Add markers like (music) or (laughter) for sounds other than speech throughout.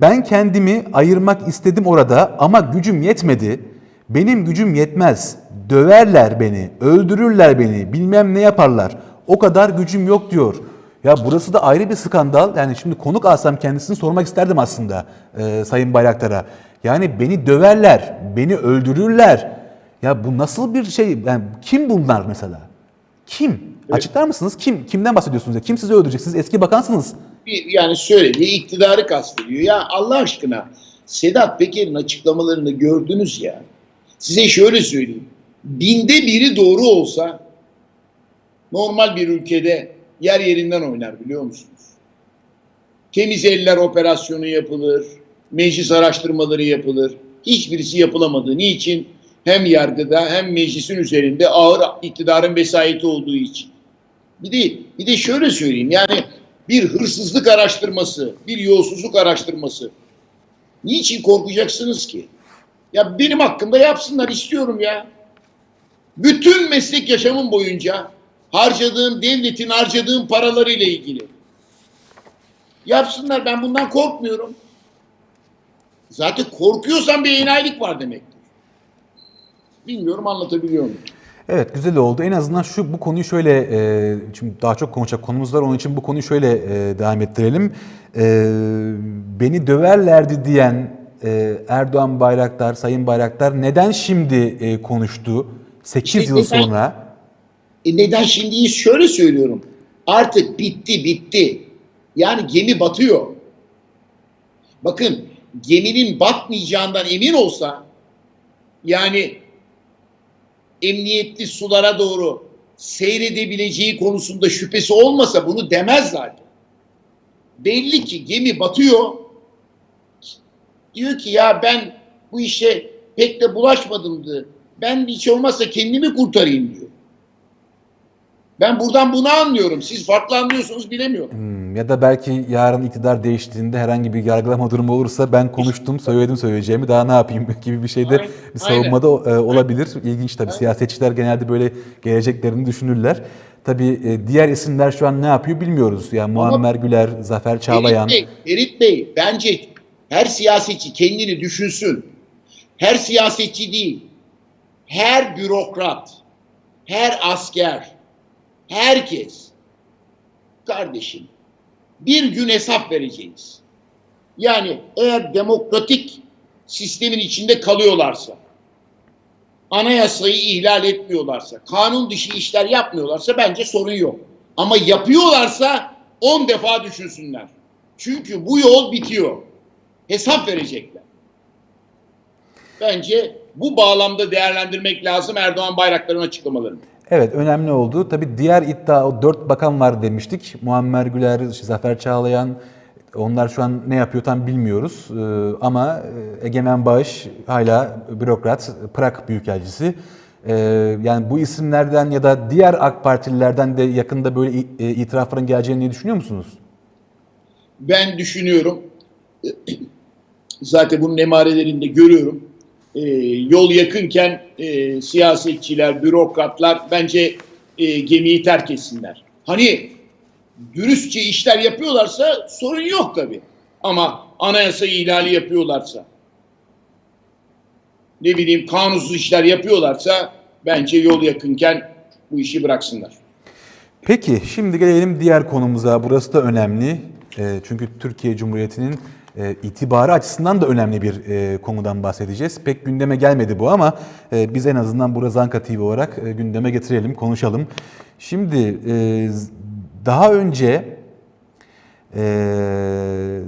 ben kendimi ayırmak istedim orada ama gücüm yetmedi. Benim gücüm yetmez. Döverler beni, öldürürler beni, bilmem ne yaparlar. O kadar gücüm yok diyor. Ya burası da ayrı bir skandal. Yani şimdi konuk alsam kendisini sormak isterdim aslında e, Sayın Bayraktar'a. Yani beni döverler, beni öldürürler. Ya bu nasıl bir şey? Yani kim bunlar mesela? Kim? Açıklar mısınız? Kim? Kimden bahsediyorsunuz? Ya? Kim sizi öldürecek? Siz eski bakansınız. Bir- yani söylediği iktidarı kastediyor. Ya Allah aşkına Sedat Peker'in açıklamalarını gördünüz ya. Size şöyle söyleyeyim. Binde biri doğru olsa normal bir ülkede yer yerinden oynar biliyor musunuz? Temiz eller operasyonu yapılır. Meclis araştırmaları yapılır. Hiçbirisi yapılamadı. Niçin? Hem yargıda hem meclisin üzerinde ağır iktidarın vesayeti olduğu için. Bir de, bir de şöyle söyleyeyim yani bir hırsızlık araştırması, bir yolsuzluk araştırması. Niçin korkacaksınız ki? Ya benim hakkımda yapsınlar istiyorum ya. Bütün meslek yaşamım boyunca harcadığım, devletin harcadığım paralarıyla ilgili. Yapsınlar ben bundan korkmuyorum. Zaten korkuyorsan bir enayilik var demektir. Bilmiyorum anlatabiliyor muyum? Evet güzel oldu. En azından şu bu konuyu şöyle e, şimdi daha çok konuşacak konumuz var. Onun için bu konuyu şöyle e, devam ettirelim. E, beni döverlerdi diyen e, Erdoğan Bayraktar, Sayın Bayraktar neden şimdi e, konuştu? 8 İşte yıl neden- sonra. E neden şimdiyi şöyle söylüyorum. Artık bitti bitti. Yani gemi batıyor. Bakın geminin batmayacağından emin olsa yani emniyetli sulara doğru seyredebileceği konusunda şüphesi olmasa bunu demez zaten. Belli ki gemi batıyor. Diyor ki ya ben bu işe pek de bulaşmadımdı. Ben hiç olmazsa kendimi kurtarayım diyor. Ben buradan bunu anlıyorum. Siz farklı anlıyorsunuz bilemiyorum. Hmm, Ya da belki yarın iktidar değiştiğinde herhangi bir yargılama durumu olursa ben konuştum, söyledim söyleyeceğimi daha ne yapayım (laughs) gibi bir şeyde Aynen, bir savunmada e, olabilir. İlginç tabii. Siyasetçiler genelde böyle geleceklerini düşünürler. Tabii e, diğer isimler şu an ne yapıyor bilmiyoruz. Yani Muammer Güler, Zafer Çağlayan. Ferit Bey, Ferit Bey bence her siyasetçi kendini düşünsün. Her siyasetçi değil. Her bürokrat, her asker, herkes kardeşim bir gün hesap vereceğiz. Yani eğer demokratik sistemin içinde kalıyorlarsa, anayasayı ihlal etmiyorlarsa, kanun dışı işler yapmıyorlarsa bence sorun yok. Ama yapıyorlarsa 10 defa düşünsünler. Çünkü bu yol bitiyor. Hesap verecekler. Bence bu bağlamda değerlendirmek lazım Erdoğan Bayraktar'ın açıklamalarını. Evet önemli oldu. Tabii diğer iddia o dört bakan var demiştik. Muammer Güler, Zafer Çağlayan onlar şu an ne yapıyor tam bilmiyoruz. Ee, ama e, Egemen Bağış hala bürokrat, Prag Büyükelçisi. Ee, yani bu isimlerden ya da diğer AK Partililerden de yakında böyle e, itirafların geleceğini düşünüyor musunuz? Ben düşünüyorum, (clears throat) zaten bunun emarelerinde görüyorum. Ee, yol yakınken e, siyasetçiler, bürokratlar bence e, gemiyi terk etsinler. Hani dürüstçe işler yapıyorlarsa sorun yok tabii. Ama anayasa ihlali yapıyorlarsa, ne bileyim kanunsuz işler yapıyorlarsa bence yol yakınken bu işi bıraksınlar. Peki şimdi gelelim diğer konumuza. Burası da önemli. E, çünkü Türkiye Cumhuriyeti'nin e, itibarı açısından da önemli bir e, konudan bahsedeceğiz. Pek gündeme gelmedi bu ama e, biz en azından burada Zanka TV olarak e, gündeme getirelim, konuşalım. Şimdi daha önce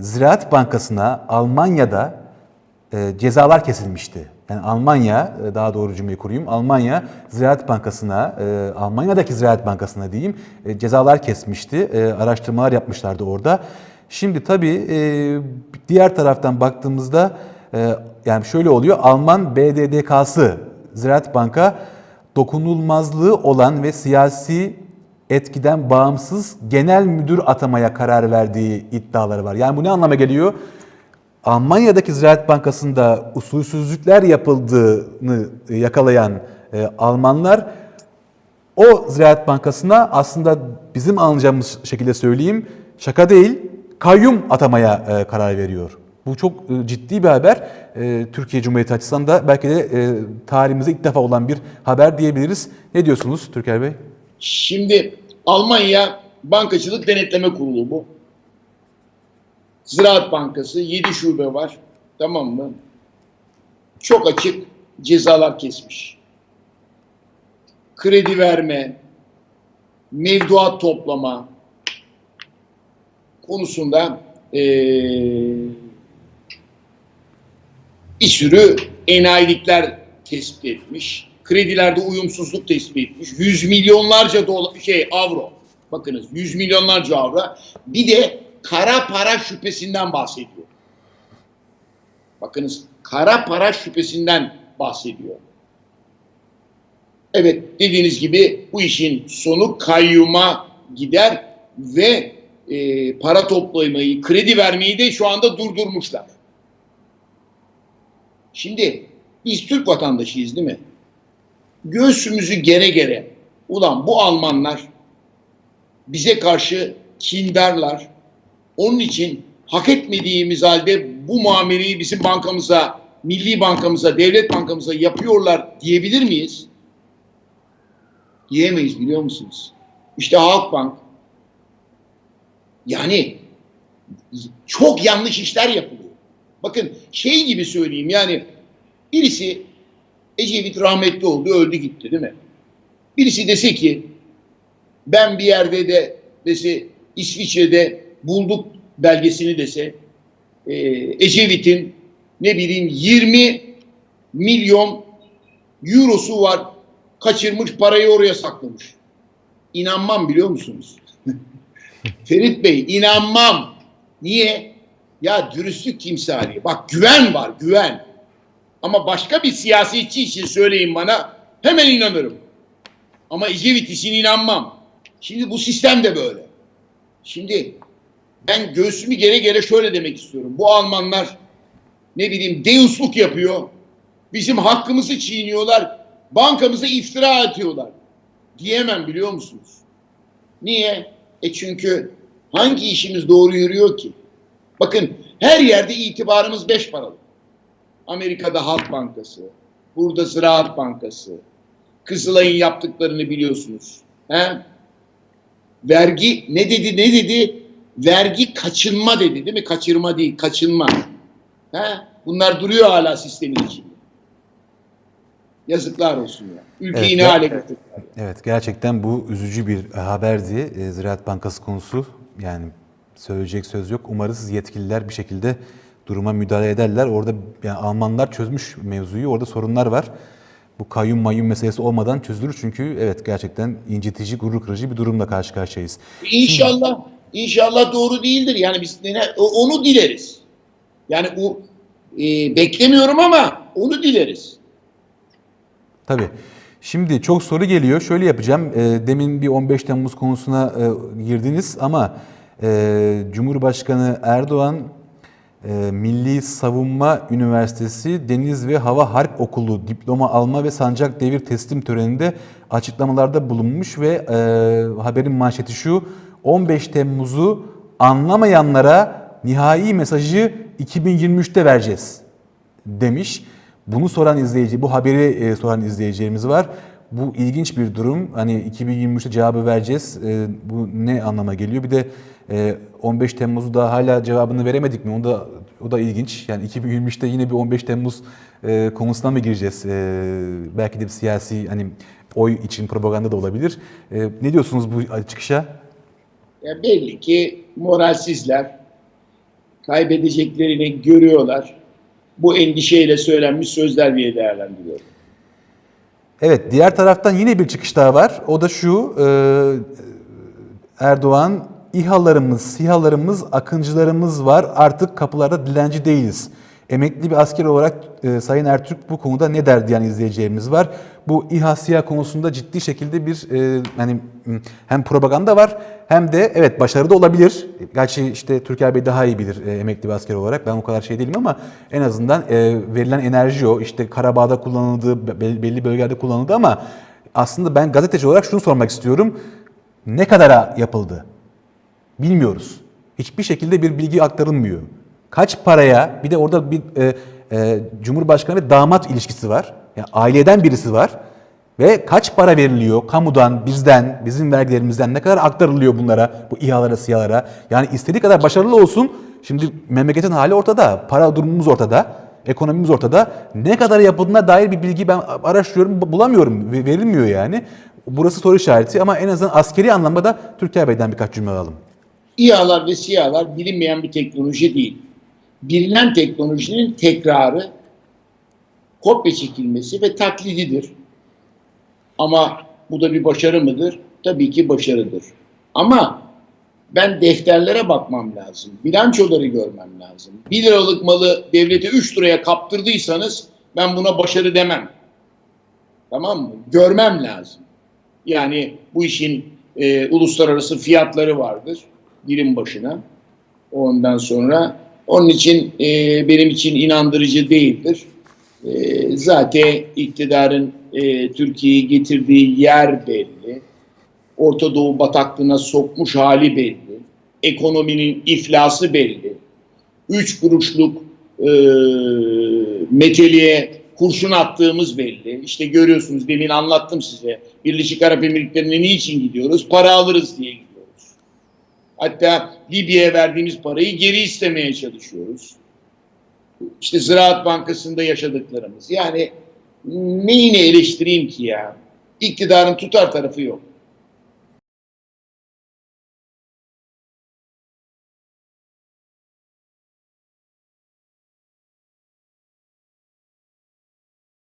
Ziraat Bankası'na Almanya'da cezalar kesilmişti. Yani Almanya, daha doğru cümleyi kurayım, Almanya Ziraat Bankası'na, Almanya'daki Ziraat Bankası'na diyeyim, cezalar kesmişti. Araştırmalar yapmışlardı orada. Şimdi tabii e, diğer taraftan baktığımızda e, yani şöyle oluyor, Alman BDDK'sı Ziraat Banka dokunulmazlığı olan ve siyasi etkiden bağımsız genel müdür atamaya karar verdiği iddiaları var. Yani bu ne anlama geliyor? Almanya'daki Ziraat Bankası'nda usulsüzlükler yapıldığını yakalayan e, Almanlar o Ziraat Bankası'na aslında bizim anlayacağımız şekilde söyleyeyim şaka değil kayyum atamaya e, karar veriyor. Bu çok e, ciddi bir haber. E, Türkiye Cumhuriyeti açısından da belki de e, tarihimizde ilk defa olan bir haber diyebiliriz. Ne diyorsunuz Türker Bey? Şimdi Almanya Bankacılık Denetleme Kurulu bu. Ziraat Bankası 7 şube var. Tamam mı? Çok açık cezalar kesmiş. Kredi verme, mevduat toplama konusunda eee bir sürü enayilikler tespit etmiş. Kredilerde uyumsuzluk tespit etmiş. Yüz milyonlarca dolar, şey avro. Bakınız yüz milyonlarca avro. Bir de kara para şüphesinden bahsediyor. Bakınız kara para şüphesinden bahsediyor. Evet dediğiniz gibi bu işin sonu kayyuma gider ve e, para toplamayı, kredi vermeyi de şu anda durdurmuşlar. Şimdi biz Türk vatandaşıyız değil mi? Göğsümüzü gere gere ulan bu Almanlar bize karşı kindarlar. Onun için hak etmediğimiz halde bu muameleyi bizim bankamıza, milli bankamıza, devlet bankamıza yapıyorlar diyebilir miyiz? Diyemeyiz biliyor musunuz? İşte Halkbank yani çok yanlış işler yapılıyor. Bakın şey gibi söyleyeyim yani birisi Ecevit rahmetli oldu öldü gitti değil mi? Birisi dese ki ben bir yerde de dese İsviçre'de bulduk belgesini dese e, Ecevit'in ne bileyim 20 milyon eurosu var kaçırmış parayı oraya saklamış. İnanmam biliyor musunuz? (laughs) Ferit Bey inanmam. Niye? Ya dürüstlük timsali. Bak güven var güven. Ama başka bir siyasetçi için söyleyin bana hemen inanırım. Ama Ecevit için inanmam. Şimdi bu sistem de böyle. Şimdi ben göğsümü gere gere şöyle demek istiyorum. Bu Almanlar ne bileyim deusluk yapıyor. Bizim hakkımızı çiğniyorlar. Bankamıza iftira atıyorlar. Diyemem biliyor musunuz? Niye? E çünkü hangi işimiz doğru yürüyor ki? Bakın her yerde itibarımız beş paralı. Amerika'da Halk Bankası, burada Ziraat Bankası, Kızılay'ın yaptıklarını biliyorsunuz. He? Vergi ne dedi ne dedi? Vergi kaçınma dedi değil mi? Kaçırma değil, kaçınma. He? Bunlar duruyor hala sistemin içinde. Yazıklar olsun ya. Ülkeyi Evet, ne hale getirdiler. Evet gerçekten bu üzücü bir haberdi. E, Ziraat Bankası konusu yani söyleyecek söz yok. Umarız yetkililer bir şekilde duruma müdahale ederler. Orada yani Almanlar çözmüş mevzuyu. Orada sorunlar var. Bu kayyum mayyum meselesi olmadan çözülür çünkü evet gerçekten incitici, gurur kırıcı bir durumla karşı karşıyayız. İnşallah, inşallah doğru değildir. Yani biz ne- onu dileriz. Yani o e, beklemiyorum ama onu dileriz. Tabii. Şimdi çok soru geliyor. Şöyle yapacağım. E, demin bir 15 Temmuz konusuna e, girdiniz ama e, Cumhurbaşkanı Erdoğan e, Milli Savunma Üniversitesi Deniz ve Hava Harp Okulu diploma alma ve sancak devir teslim töreninde açıklamalarda bulunmuş ve haberin manşeti şu 15 Temmuz'u anlamayanlara nihai mesajı 2023'te vereceğiz demiş. Bunu soran izleyici, bu haberi e, soran izleyicilerimiz var. Bu ilginç bir durum. Hani 2023'te cevabı vereceğiz. E, bu ne anlama geliyor? Bir de e, 15 Temmuz'u da hala cevabını veremedik mi? O da o da ilginç. Yani 2023'te yine bir 15 Temmuz e, konusuna mı gireceğiz? E, belki de bir siyasi hani oy için propaganda da olabilir. E, ne diyorsunuz bu çıkışa? Ya belli ki moralsizler kaybedeceklerini görüyorlar. Bu endişeyle söylenmiş sözler diye değerlendiriyorum. Evet, diğer taraftan yine bir çıkış daha var. O da şu, e, Erdoğan, İHA'larımız, SİHA'larımız, akıncılarımız var. Artık kapılarda dilenci değiliz. Emekli bir asker olarak e, Sayın Ertürk bu konuda ne der diyen izleyicilerimiz var. Bu İHA SİHA konusunda ciddi şekilde bir e, hani hem propaganda var hem de evet başarı da olabilir. Gerçi işte Türker Bey daha iyi bilir e, emekli bir asker olarak. Ben o kadar şey değilim ama en azından e, verilen enerji o. İşte Karabağ'da kullanıldı, be- belli bölgelerde kullanıldı ama aslında ben gazeteci olarak şunu sormak istiyorum. Ne kadara yapıldı? Bilmiyoruz. Hiçbir şekilde bir bilgi aktarılmıyor. Kaç paraya bir de orada bir e, e, Cumhurbaşkanı ve damat ilişkisi var. Yani aileden birisi var. Ve kaç para veriliyor kamudan, bizden, bizim vergilerimizden ne kadar aktarılıyor bunlara, bu İHA'lara, SİHA'lara. Yani istediği kadar başarılı olsun. Şimdi memleketin hali ortada, para durumumuz ortada, ekonomimiz ortada. Ne kadar yapıldığına dair bir bilgi ben araştırıyorum, bu- bulamıyorum, ve- verilmiyor yani. Burası soru işareti ama en azından askeri anlamda da Türkiye Bey'den birkaç cümle alalım. İHA'lar ve SİHA'lar bilinmeyen bir teknoloji değil. Bilinen teknolojinin tekrarı, kopya çekilmesi ve taklididir. Ama bu da bir başarı mıdır? Tabii ki başarıdır. Ama ben defterlere bakmam lazım. Bilançoları görmem lazım. 1 liralık malı devlete 3 liraya kaptırdıysanız ben buna başarı demem. Tamam mı? Görmem lazım. Yani bu işin e, uluslararası fiyatları vardır birim başına. Ondan sonra onun için e, benim için inandırıcı değildir. E, zaten iktidarın e, Türkiye'yi getirdiği yer belli. Orta Doğu bataklığına sokmuş hali belli. Ekonominin iflası belli. Üç kuruşluk e, meteliğe kurşun attığımız belli. İşte görüyorsunuz demin anlattım size. Birleşik Arap Emirlikleri'ne niçin gidiyoruz? Para alırız diye gidiyoruz. Hatta Libya'ya verdiğimiz parayı geri istemeye çalışıyoruz. İşte Ziraat Bankası'nda yaşadıklarımız. Yani neyini eleştireyim ki ya? İktidarın tutar tarafı yok.